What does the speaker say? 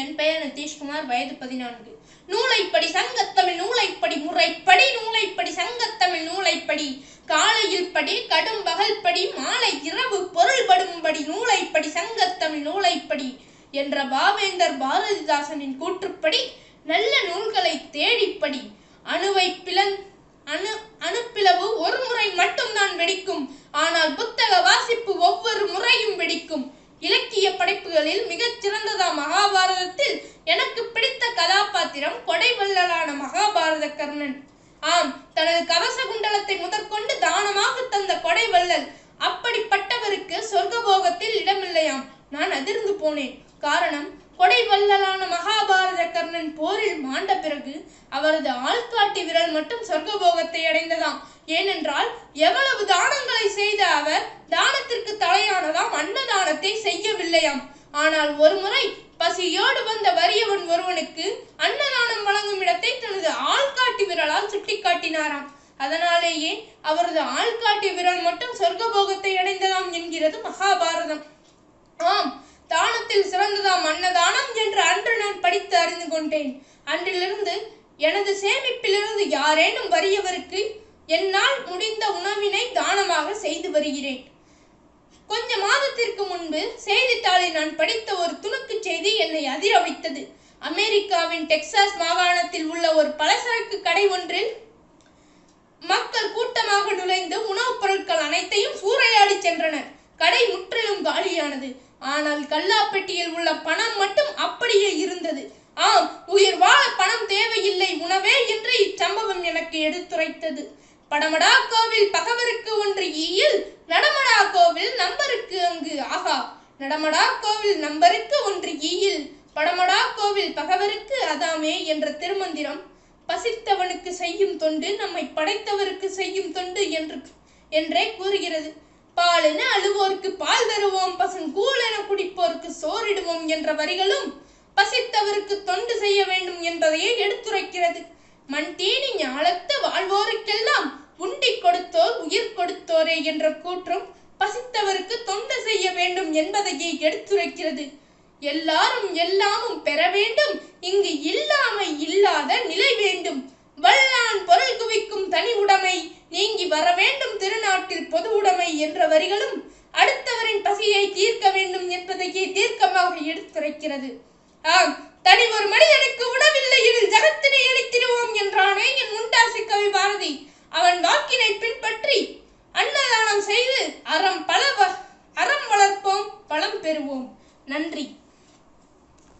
என் பெயர் நிதிஷ்குமார் வயது பதினான்கு. நூலைப்படி சங்கத்தமிழ் நூலைப்படி முறைப்படி நூலைப்படி சங்கத்தமிழ் நூலைப்படி காலையில் படி கடும் பகல் படி மாலை இரவு பொருள்படும்படி நூலைப்படி சங்கத்தமிழ் நூலைப்படி என்ற பாவேந்தர் பாரதிதாசனின் கூற்றுப்படி நல்ல நூல்களை தேடிப்படி அணுவை பிளந் அணு அணுப்பிளவு ஒரு முறை மட்டும்தான் வெடிக்கும் ஆனால் புத்தக வாசிப்பு ஒவ்வொரு முறையும் வெடிக்கும். இலக்கிய படைப்புகளில் மிகச் சிறந்ததா மகாபாரதத்தில் எனக்கு பிடித்த கதாபாத்திரம் கொடைவள்ளலான மகாபாரத கர்ணன் ஆம் தனது கவச குண்டலத்தை முதற்கொண்டு தானமாக தந்த கொடைவள்ளல் அப்படிப்பட்டவருக்கு சொர்க்கபோகத்தில் இடமில்லையாம். நான் அதிர்ந்து போனேன். காரணம் கொடைவள்ளலான மகாபாரத கர்ணன் போரில் மாண்ட பிறகு அவரது ஆள்காட்டி விரல் மட்டும் சொர்க்கபோகத்தை அடைந்ததாம். ஏனென்றால் எவ்வளவு தானங்களை செய்த அவர் தானத்திற்கு தலையானதாம் அன்னதானத்தை செய்யவில்லையாம். ஆனால் ஒருமுறை பசியோடு வந்த வறியவன் ஒருவனுக்கு அன்னதானம் வழங்கும் இடத்தை தனது ஆள்காட்டி விரலால் சுட்டிக்காட்டினாராம். அதனாலேயே அவரது ஆள்காட்டி விரல் மட்டும் சொர்க்கபோகத்தை அடைந்ததாம் என்கிறது மகாபாரதம். ஆம் தானத்தில் சிறந்ததாம் அன்னதானம் என்று அன்று நான் படித்து அறிந்து கொண்டேன். அன்றிலிருந்து எனது சேமிப்பிலிருந்து யாரேனும் வறியவருக்கு என்னால் முடிந்த உணவினை தானமாக செய்து வருகிறேன். கொஞ்ச மாதத்திற்கு முன்பு செய்தித்தாளில் நான் படித்த ஒரு துணுக்கு செய்தி என்னை அதிர வைத்தது அமெரிக்காவின் டெக்சாஸ் மாகாணத்தில் உள்ள ஒரு பலசரக்கு கடை ஒன்றில் மக்கள் கூட்டமாக நுழைந்து உணவுப் பொருட்கள் அனைத்தையும் சூறையாடி சென்றனர். கடை முற்றிலும் காலியானது. ஆனால் கல்லாப்பெட்டியில் உள்ள பணம் மட்டும் அப்படியே இருந்தது. ஆம் உயிர் வாழ பணம் தேவையில்லை உணவே என்று இச்சம்பவம் எனக்கு எடுத்துரைத்தது. படமடா கோவில் பகவருக்கு ஒன்று ஈயில் நடமடா கோவில் நம்பருக்கு அங்கு ஆகா நடமடா கோவில் நம்பருக்கு ஒன்று ஈயில் படமடா கோவில் பகவருக்கு அதாமே என்ற திருமந்திரம். பசித்தவனுக்கு செய்யும் தொண்டு நம்மை படைத்தவருக்கு செய்யும் தொண்டு என்று என்றே கூறுகிறது. பாலென அழுவோர்க்கு பால் தருவோம் பசுங்கூழென குடிப்போர்க்கு சோறிடுவோம் என்ற வரிகளும் பசித்தவருக்கு தொண்டு செய்ய வேண்டும் என்பதையே எடுத்துரைக்கிறது. மண் தீனி ஞாலத்து வாழ்வோருக்கெல்லாம் உண்டி கொடுத்தோர் உயிர் கொடுத்தோரே என்ற கூற்றும் செய்ய வேண்டும் என்பதையே எடுத்துரைக்கிறது. எல்லாரும் எல்லாமும் பெற வேண்டும். இங்கு இல்லாமை இல்லாத நிலை வேண்டும். வல்லான் பொருள் குவிக்கும் தனி உடைமை நீங்கி வர வேண்டும் திருநாட்டில் பொது உடைமை என்ற வரிகளும் அடுத்தவரின் பசியை தீர்க்க வேண்டும் என்பதையே தீர்க்கமாக எடுத்துரைக்கிறது. ஆம் தனி ஒரு மனிதனுக்கு உணவில்லை எனில் ஜகத்தினை அளித்திடுவோம் என்றானே என் முண்டாசி கவி பாரதி. அவன் வாக்கினை பின் பெறுவோம். நன்றி.